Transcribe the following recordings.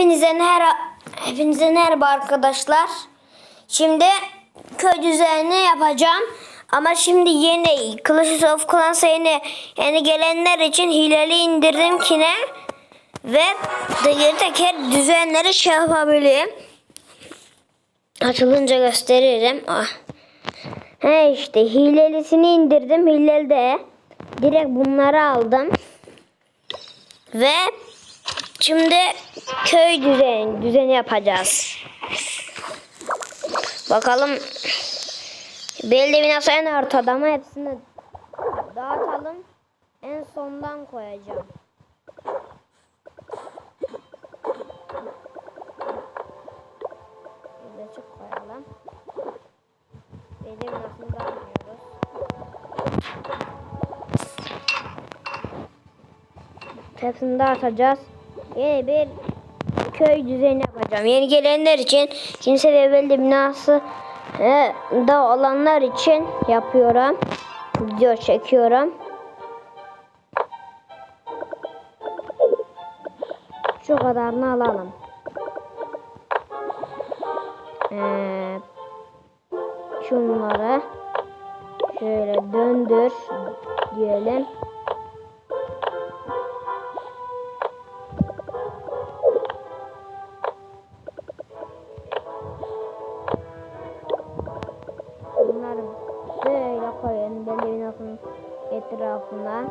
Hepinize her hepinize merhaba arkadaşlar. Şimdi köy düzenini yapacağım. Ama şimdi yeni Clash of Clans'a yeni, yeni gelenler için hileli indirdim kine. Ve teker teker düzenleri şey yapabilirim. Açılınca gösteririm. Ah. He işte hilelisini indirdim. Hileli de direkt bunları aldım. Ve şimdi köy düzeni, düzeni yapacağız. Bakalım. Belli bir nasıl en ortada ama hepsini dağıtalım. En sondan koyacağım. Birleşik koyalım. Belli bir nasıl dağıtmıyoruz. Hepsini dağıtacağız. Yeni bir köy düzeni yapacağım. Yeni gelenler için kimse ve belli binası e, da olanlar için yapıyorum. Video çekiyorum. Şu kadarını alalım. Ee, şunları şöyle döndür diyelim. Etrafına.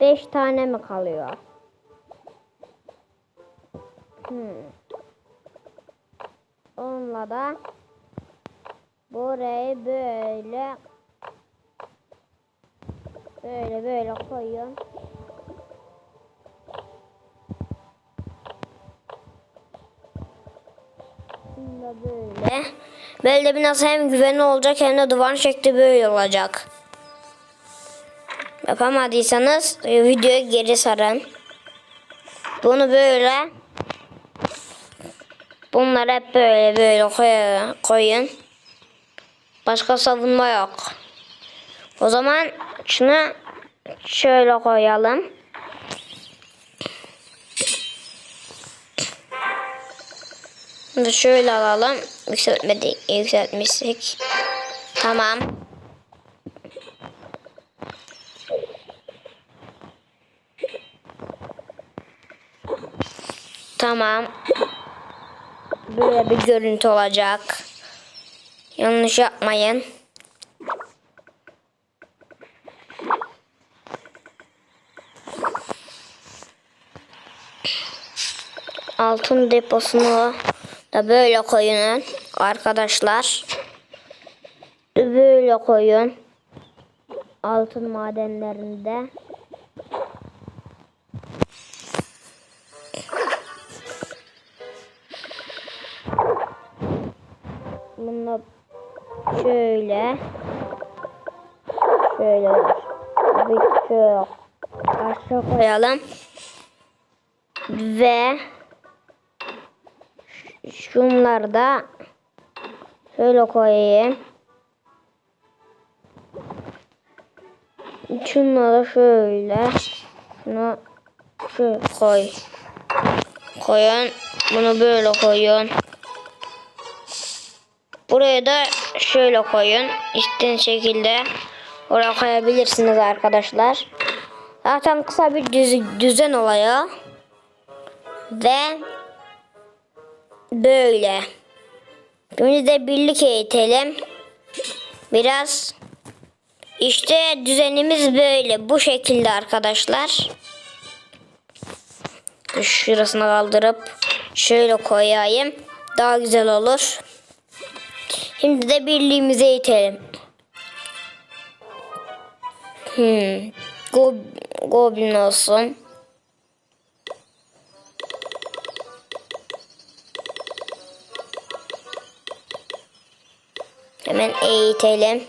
Beş tane mi kalıyor? Hmm. Onunla da burayı böyle böyle böyle koyuyorum. Böyle. Böyle bir nasıl hem güvenli olacak hem de duvar şekli böyle olacak. Yapamadıysanız e, videoya geri sarın. Bunu böyle Bunları hep böyle böyle koy- koyun. Başka savunma yok. O zaman şunu şöyle koyalım. Bunu şöyle alalım. Yükseltmedik, yükseltmiştik. Tamam. Tamam. Böyle bir görüntü olacak. Yanlış yapmayın. Altın deposunu da böyle koyun arkadaşlar. Böyle koyun. Altın madenlerinde. Bunu şöyle şöyle. Bir şöyle aşağı koyalım. Ve şunları da şöyle koyayım. Şunları şöyle şunu şöyle koy. Koyun. Bunu böyle koyun. Buraya da şöyle koyun. İstediğiniz şekilde oraya koyabilirsiniz arkadaşlar. Zaten kısa bir düz, düzen oluyor. Ve böyle. Şimdi de birlik eğitelim. Biraz işte düzenimiz böyle. Bu şekilde arkadaşlar. Şurasını kaldırıp şöyle koyayım. Daha güzel olur. Şimdi de birliğimizi eğitelim. Hmm. Gob Goblin olsun. Hemen eğitelim.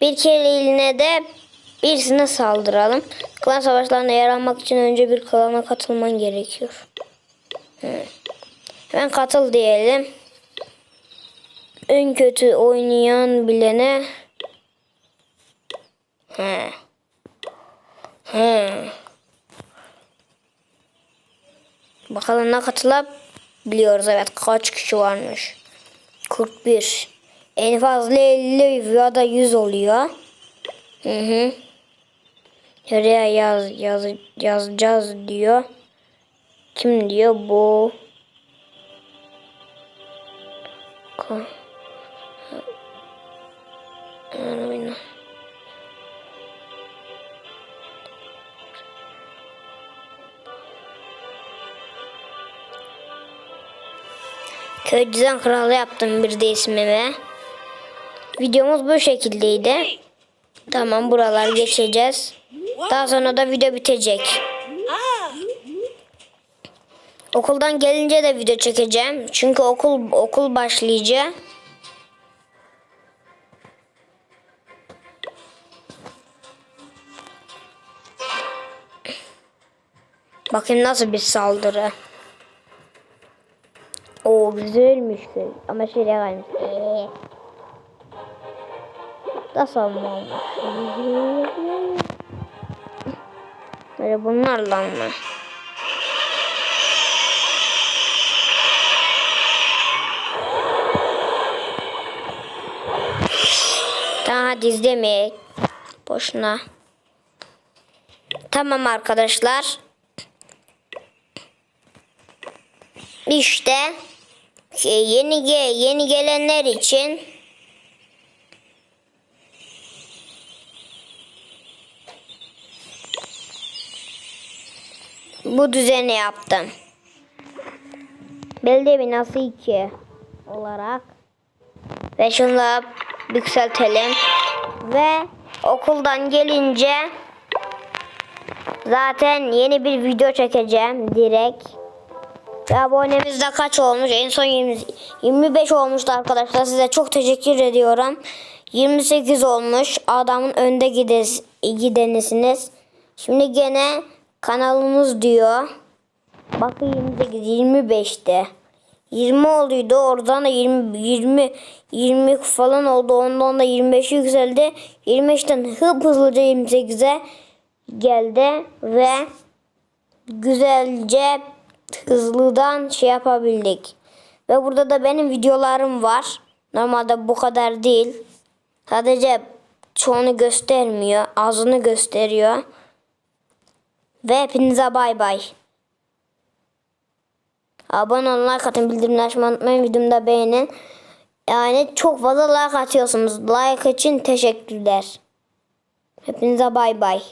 Bir kereliğine de birisine saldıralım. Klan savaşlarına yer almak için önce bir klana katılman gerekiyor. Hı. Hemen katıl diyelim. En kötü oynayan bilene He. He. Bakalım ne katılabiliyoruz. Evet kaç kişi varmış. 41. En fazla 50 ya da 100 oluyor. Hı hı. Oraya yaz, yaz, yazacağız diyor. Kim diyor bu? Oyna. Köy düzen kralı yaptım bir de ismimi. Videomuz bu şekildeydi. Tamam buralar geçeceğiz. Daha sonra da video bitecek. Okuldan gelince de video çekeceğim. Çünkü okul okul başlayacak. Bakayım nasıl bir saldırı. Oo güzelmiş. Ama şöyle gelmiş. Ee. Nasıl olmuş? Böyle bunlarla mı? Tamam hadi izlemeyin. Boşuna. Tamam arkadaşlar. İşte e, yeni ge- yeni gelenler için bu düzeni yaptım. Belediye binası 2 olarak ve da yükseltelim ve okuldan gelince zaten yeni bir video çekeceğim direkt. Ve abonemiz de kaç olmuş? En son 20, 25 olmuştu arkadaşlar. Size çok teşekkür ediyorum. 28 olmuş. Adamın önde gides, gidenisiniz. Şimdi gene kanalımız diyor. Bakın 28, 25'te. 20 olduydu. Oradan da 20, 20, 20 falan oldu. Ondan da 25 yükseldi. 25'ten hıp hızlıca 28'e geldi. Ve güzelce hızlıdan şey yapabildik. Ve burada da benim videolarım var. Normalde bu kadar değil. Sadece çoğunu göstermiyor. Azını gösteriyor. Ve hepinize bay bay. Abone olun, like atın, bildirimleri açmayı unutmayın. Videomu da beğenin. Yani çok fazla like atıyorsunuz. Like için teşekkürler. Hepinize bay bay.